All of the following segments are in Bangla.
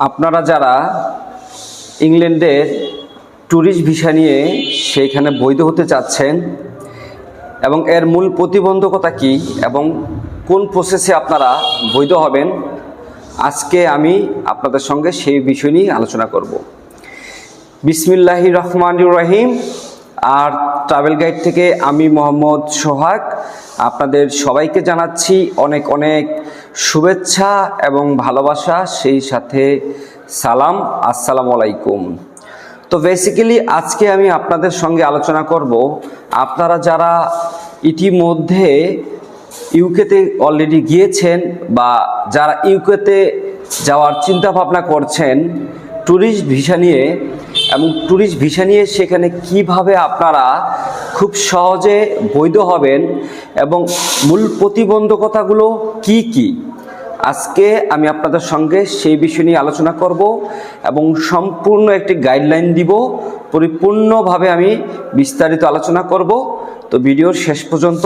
আপনারা যারা ইংল্যান্ডের ট্যুরিস্ট ভিসা নিয়ে সেইখানে বৈধ হতে চাচ্ছেন এবং এর মূল প্রতিবন্ধকতা কি এবং কোন প্রসেসে আপনারা বৈধ হবেন, আজকে আমি আপনাদের সঙ্গে সেই বিষয় নিয়ে আলোচনা করব। বিসমিল্লাহি রহমান রহিম। আর ট্রাভেল গাইড থেকে আমি মোহাম্মদ সোহাগ। আপনাদের সবাইকে জানাচ্ছি অনেক অনেক শুভেচ্ছা এবং ভালোবাসা, সেই সাথে সালাম, আসসালাম আলাইকুম। তো বেসিক্যালি আজকে আমি আপনাদের সঙ্গে আলোচনা করব, আপনারা যারা ইতিমধ্যে ইউকেতে অলরেডি গিয়েছেন বা যারা ইউকেতে যাওয়ার চিন্তা ভাবনা করছেন ট্যুরিস্ট ভিসা নিয়ে এবং ট্যুরিস্ট ভিসা নিয়ে সেখানে কীভাবে আপনারা খুব সহজে বৈধ হবেন এবং মূল প্রতিবন্ধকতাগুলো কি কি? আজকে আমি আপনাদের সঙ্গে সেই বিষয় নিয়ে আলোচনা করব এবং সম্পূর্ণ একটি গাইডলাইন দিব, পরিপূর্ণভাবে আমি বিস্তারিত আলোচনা করব। তো ভিডিওর শেষ পর্যন্ত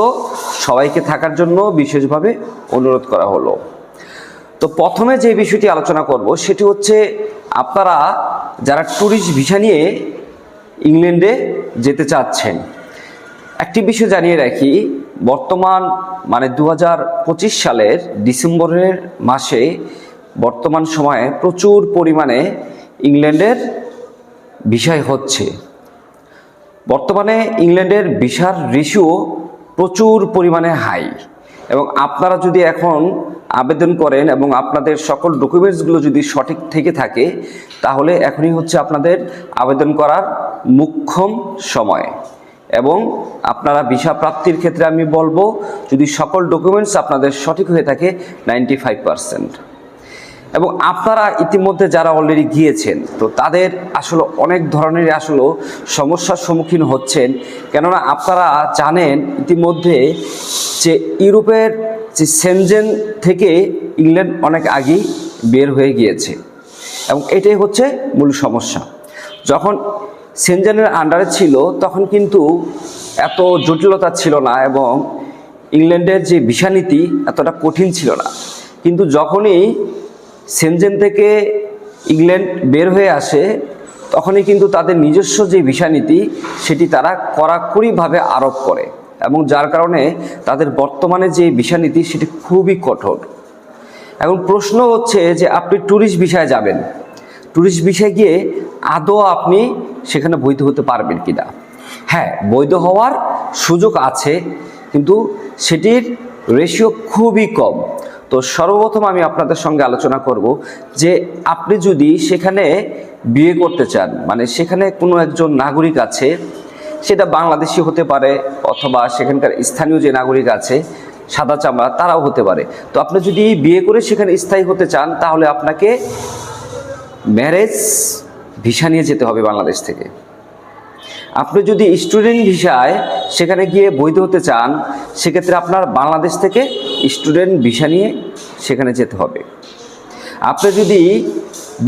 সবাইকে থাকার জন্য বিশেষভাবে অনুরোধ করা হলো। তো প্রথমে যে বিষয়টি আলোচনা করব সেটি হচ্ছে আপনারা যারা ট্যুরিস্ট ভিসা নিয়ে ইংল্যান্ডে যেতে চাচ্ছেন, একটি বিষয় জানিয়ে রাখি, বর্তমান মানে দু হাজার পঁচিশ সালের ডিসেম্বরের মাসে বর্তমান সময়ে প্রচুর পরিমাণে ইংল্যান্ডের বিষয় হচ্ছে। বর্তমানে ইংল্যান্ডের ভিসার রেশিও প্রচুর পরিমাণে হাই এবং আপনারা যদি এখন আবেদন করেন এবং আপনাদের সকল ডকুমেন্টসগুলো যদি সঠিক থেকে থাকে, তাহলে এখনই হচ্ছে আপনাদের আবেদন করার মুখ্যম সময়। এবং আপনারা ভিসা প্রাপ্তির ক্ষেত্রে আমি বলব, যদি সকল ডকুমেন্টস আপনাদের সঠিক হয়ে থাকে নাইনটি ফাইভ পারসেন্ট এবং আপনারা ইতিমধ্যে যারা অলরেডি গিয়েছেন, তো তাদের আসলে অনেক ধরনের আসলে সমস্যার সম্মুখীন হচ্ছেন। কেননা আপনারা জানেন ইতিমধ্যে যে ইউরোপের যে সেনজেন থেকে ইংল্যান্ড অনেক আগেই বের হয়ে গিয়েছে। এবং এটাই হচ্ছে মূল সমস্যা। যখন সেনজেনের আন্ডারে ছিল, তখন কিন্তু এত জটিলতা ছিল না এবং ইংল্যান্ডের যে ভিসা নীতি এতটা কঠিন ছিল না। কিন্তু যখনই সেনজেন থেকে ইংল্যান্ড বের হয়ে আসে, তখনই কিন্তু তাদের নিজস্ব যে ভিসা নীতি সেটি তারা কড়াকড়িভাবে আরোপ করে এবং যার কারণে তাদের বর্তমানে যে ভিসা নীতি সেটি খুবই কঠোর। এখন প্রশ্ন হচ্ছে যে, আপনি ট্যুরিস্ট ভিসায় যাবেন। ট্যুরিস্ট ভিসায় গিয়ে আদৌ আপনি সেখানে বৈধ হতে পারবেন কি না হ্যাঁ বৈধ হওয়ার সুযোগ আছে, কিন্তু সেটির রেশিও খুবই কম। তো সর্বপ্রথম আমি আপনাদের সঙ্গে আলোচনা করব যে আপনি যদি সেখানে বিয়ে করতে চান মানে সেখানে কোনো একজন নাগরিক আছে, সেটা বাংলাদেশি হতে পারে অথবা সেখানকার স্থানীয় যে নাগরিক আছে, সাদা চামড়া, তারাও হতে পারে। তো আপনি যদি বিয়ে করে সেখানে স্থায়ী হতে চান, তাহলে আপনাকে ম্যারেজ ভিসা নিয়ে যেতে হবে বাংলাদেশ থেকে। আপনি যদি স্টুডেন্ট ভিসায় সেখানে গিয়ে বৈধ হতে চান, সেক্ষেত্রে আপনার বাংলাদেশ থেকে স্টুডেন্ট ভিসা নিয়ে সেখানে যেতে হবে। আপনি যদি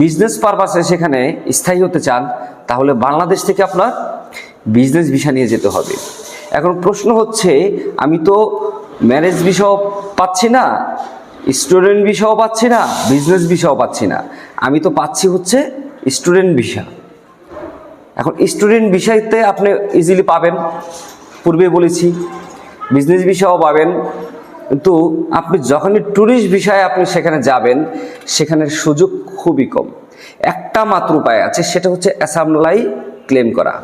বিজনেস পারপাসে সেখানে স্থায়ী হতে চান, তাহলে বাংলাদেশ থেকে আপনার বিজনেস ভিসা নিয়ে যেতে হবে। এখন প্রশ্ন হচ্ছে, আমি তো ম্যারেজ ভিসাও পাচ্ছি না, স্টুডেন্ট ভিসাও পাচ্ছি না, বিজনেস ভিসাও পাচ্ছি না। আমি তো পাচ্ছি হচ্ছে স্টুডেন্ট ভিসা। এখন স্টুডেন্ট বিষয়তে আপনি ইজিলি পাবেন। পূর্বে বলেছি, বিজনেস বিষয়ও পাবেন কিন্তু আপনি যখনই ট্যুরিস্ট বিষয়ে আপনি সেখানে যাবেন সেখানের সুযোগ খুবই কম। একটা মাত্র উপায় আছে, সেটা হচ্ছে অ্যাসামলাই ক্লেম করা।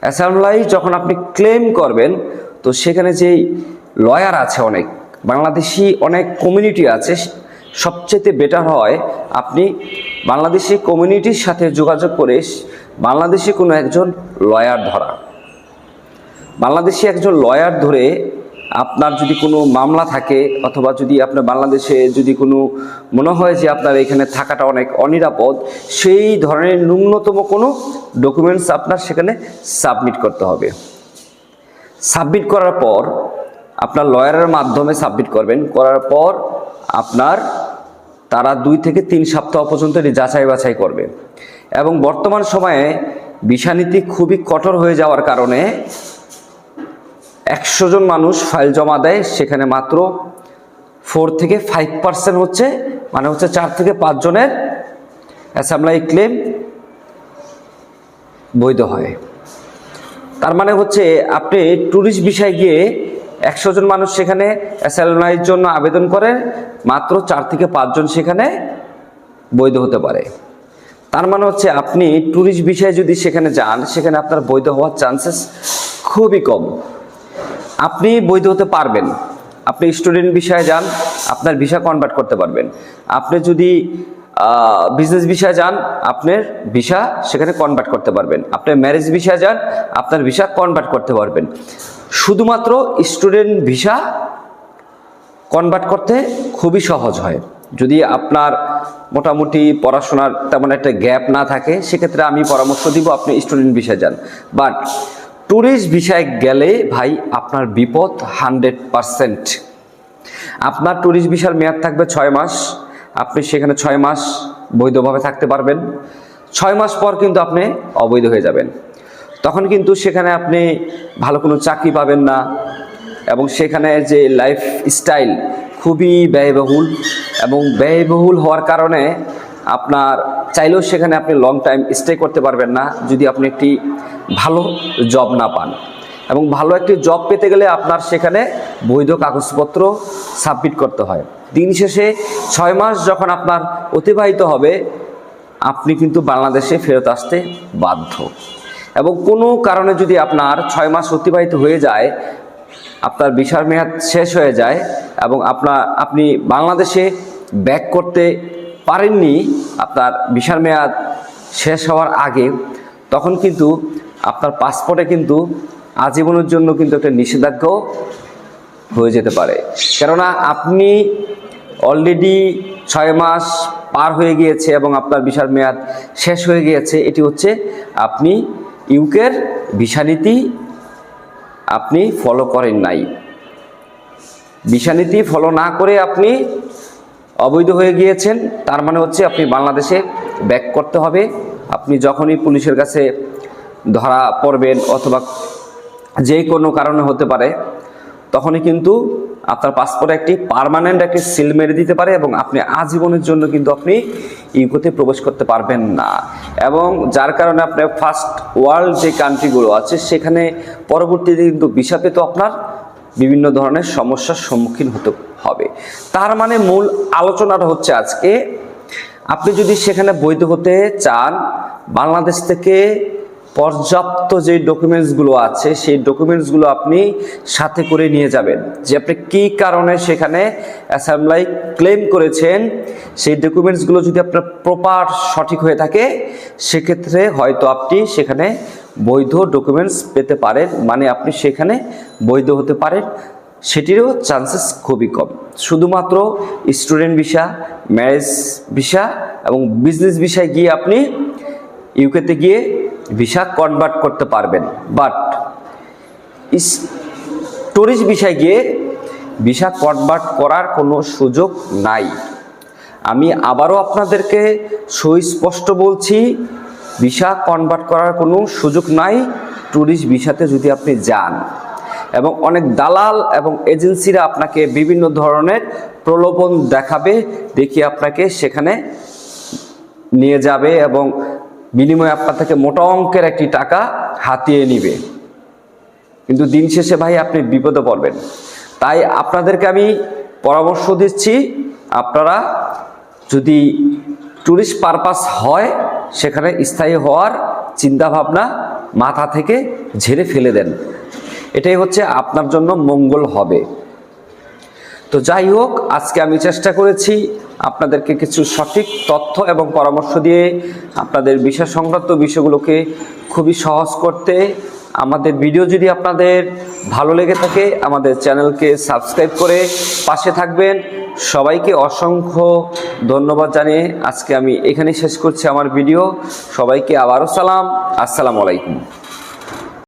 অ্যাসামলাই যখন আপনি ক্লেম করবেন, তো সেখানে যেই লয়ার আছে অনেক, বাংলাদেশি অনেক কমিউনিটি আছে সবচেয়ে বেটার হয় আপনি বাংলাদেশি কমিউনিটির সাথে যোগাযোগ করে বাংলাদেশি কোনো একজন লয়ার ধরা। বাংলাদেশি একজন লয়ার ধরে আপনার যদি কোনো মামলা থাকে অথবা যদি আপনার বাংলাদেশে যদি কোনো মনে হয় যে আপনার এখানে থাকাটা অনেক অনিরাপদ, সেই ধরনের ন্যূনতম কোনো ডকুমেন্টস আপনার সেখানে সাবমিট করতে হবে। সাবমিট করার পর আপনার লয়ারের মাধ্যমে সাবমিট করবেন। করার পর আপনার তারা দুই থেকে তিন সপ্তাহ পর্যন্ত এটি যাচাই বাছাই করবে। এবং বর্তমান সময়ে বিষানীতি খুবই কঠোর হয়ে যাওয়ার কারণে একশো জন মানুষ ফাইল জমা দেয়, সেখানে মাত্র ফোর থেকে ফাইভ পার্সেন্ট হচ্ছে মানে হচ্ছে চার থেকে পাঁচ জনের অ্যাসামলাই ক্লেম বৈধ হয়। তার মানে হচ্ছে আপনি ট্যুরিস্ট বিষয়ে গিয়ে একশো জন মানুষ সেখানে অ্যাসামলাইয়ের জন্য আবেদন করে মাত্র চার থেকে পাঁচজন সেখানে বৈধ হতে পারে। তার মানে হচ্ছে আপনি ট্যুরিস্ট বিষয়ে যদি সেখানে যান, সেখানে আপনার বৈধ হওয়ার চান্সেস খুবই কম। আপনি বৈধ হতে পারবেন। আপনি স্টুডেন্ট বিষয়ে যান, আপনার ভিসা কনভার্ট করতে পারবেন। আপনি যদি বিজনেস বিষয়ে যান, আপনার ভিসা সেখানে কনভার্ট করতে পারবেন। আপনি ম্যারেজ বিষয়ে যান, আপনার ভিসা কনভার্ট করতে পারবেন। শুধুমাত্র স্টুডেন্ট ভিসা কনভার্ট করতে খুবই সহজ হয়। যদি আপনার মোটামুটি পড়াশোনার তেমন একটা গ্যাপ না থাকে, সেক্ষেত্রে আমি পরামর্শ দিব আপনি স্টুডেন্ট ভিসায় যান। বাট ট্যুরিস্ট ভিসায় গেলে ভাই আপনার বিপদ হান্ড্রেড পারসেন্ট। আপনার ট্যুরিস্ট ভিসার মেয়াদ থাকবে ছয় মাস, আপনি সেখানে ছয় মাস বৈধভাবে থাকতে পারবেন। ছয় মাস পর কিন্তু আপনি অবৈধ হয়ে যাবেন। তখন কিন্তু সেখানে আপনি ভালো কোনো চাকরি পাবেন না এবং সেখানে যে লাইফ স্টাইল খুবই ব্যয়বহুল এবং ব্যয়বহুল হওয়ার কারণে আপনার, চাইলেও সেখানে আপনি লং টাইম স্টে করতে পারবেন না যদি আপনি একটি ভালো জব না পান। এবং ভালো একটি জব পেতে গেলে আপনার সেখানে বৈধ কাগজপত্র সাবমিট করতে হয়। দিন শেষে ছয় মাস যখন আপনার অতিবাহিত হবে, আপনি কিন্তু বাংলাদেশে ফেরত আসতে বাধ্য। এবং কোনো কারণে যদি আপনার ছয় মাস অতিবাহিত হয়ে যায়, আপনার ভিসার মেয়াদ শেষ হয়ে যায় এবং আপনার আপনি বাংলাদেশে ব্যাক করতে পারেননি, আপনার ভিসার মেয়াদ শেষ হওয়ার আগে, তখন কিন্তু আপনার পাসপোর্টে কিন্তু আজীবনের জন্য কিন্তু একটা নিষেধাজ্ঞাও হয়ে যেতে পারে। কেননা আপনি অলরেডি ছয় মাস পার হয়ে গিয়েছে এবং আপনার ভিসার মেয়াদ শেষ হয়ে গিয়েছে, এটি হচ্ছে আপনি ইউকের ভিসা নীতি আপনি ফলো করেন নাই। বিষানীতি ফলো না করে আপনি অবৈধ হয়ে গিয়েছেন, তার মানে হচ্ছে আপনি বাংলাদেশে ব্যাক করতে হবে। আপনি যখনই পুলিশের কাছে ধরা পড়বেন অথবা যে কোনো কারণে হতে পারে, তখনই কিন্তু আপনার পাসপোর্টে একটি পার্মানেন্ট একটি সিল মেরে দিতে পারে এবং আপনি আজীবনের জন্য কিন্তু আপনি ইউকোতে প্রবেশ করতে পারবেন না। এবং যার কারণে আপনার ফার্স্ট ওয়ার্ল্ড যে কান্ট্রিগুলো আছে, সেখানে পরবর্তীতে কিন্তু ভিসা তো আপনার বিভিন্ন ধরনের সমস্যার সম্মুখীন হতে হবে। তার মানে মূল আলোচনাটা হচ্ছে আজকে, আপনি যদি সেখানে বৈধ হতে চান, বাংলাদেশ থেকে পর্যাপ্ত যে ডকুমেন্টসগুলো আছে, সেই ডকুমেন্টসগুলো আপনি সাথে করে নিয়ে যাবেন। যে আপনি কী কারণে সেখানে অ্যাসেম্বলাই ক্লেম করেছেন, সেই ডকুমেন্টসগুলো যদি আপনার প্রপার সঠিক হয়ে থাকে, সেক্ষেত্রে হয়তো আপনি সেখানে বৈধ ডকুমেন্টস পেতে পারেন। মানে আপনি সেখানে বৈধ হতে পারেন। সেটিরও চান্সেস খুবই কম। শুধুমাত্র স্টুডেন্ট ভিসা ম্যারেজ ভিসা এবং বিজনেস ভিসায় গিয়ে আপনি ইউকেতে গিয়ে ভিসা কনভার্ট করতে পারবেন। বাট টুরিস্ট ভিসায় গিয়ে ভিসা কনভার্ট করার কোনো সুযোগ নাই। আমি আবারও আপনাদেরকে সুস্পষ্ট বলছি ভিসা কনভার্ট করার কোনো সুযোগ নাই। ট্যুরিস্ট ভিসাতে যদি আপনি যান। এবং অনেক দালাল এবং এজেন্সিরা আপনাকে বিভিন্ন ধরনের প্রলোভন দেখাবে, দেখিয়ে আপনাকে সেখানে নিয়ে যাবে এবং বিনিময়ে আপনার থেকে মোটা অঙ্কের একটি টাকা হাতিয়ে নিবে। কিন্তু দিন শেষে ভাই আপনি বিপদে পড়বেন। তাই আপনাদেরকে আমি পরামর্শ দিচ্ছি, আপনারা যদি ট্যুরিস্ট পারপাস হয়, সেখানে স্থায়ী হওয়ার চিন্তাভাবনা মাথা থেকে ঝেড়ে ফেলে দেন। এটাই হচ্ছে আপনার জন্য মঙ্গল হবে। তো যাই হোক, আজকে আমি চেষ্টা করেছি আপনাদেরকে কিছু সঠিক তথ্য এবং পরামর্শ দিয়ে আপনাদের বিষয় সংক্রান্ত বিষয়গুলোকে খুবই সহজ করতে। আমাদের ভিডিও যদি আপনাদের ভালো লেগে থাকে, আমাদের চ্যানেলকে সাবস্ক্রাইব করে পাশে থাকবেন। সবাইকে অসংখ্য ধন্যবাদ জানিয়ে আজকে আমি এখানেই শেষ করছি আমার ভিডিও। সবাইকে আবারও সালাম। আসসালামু আলাইকুম।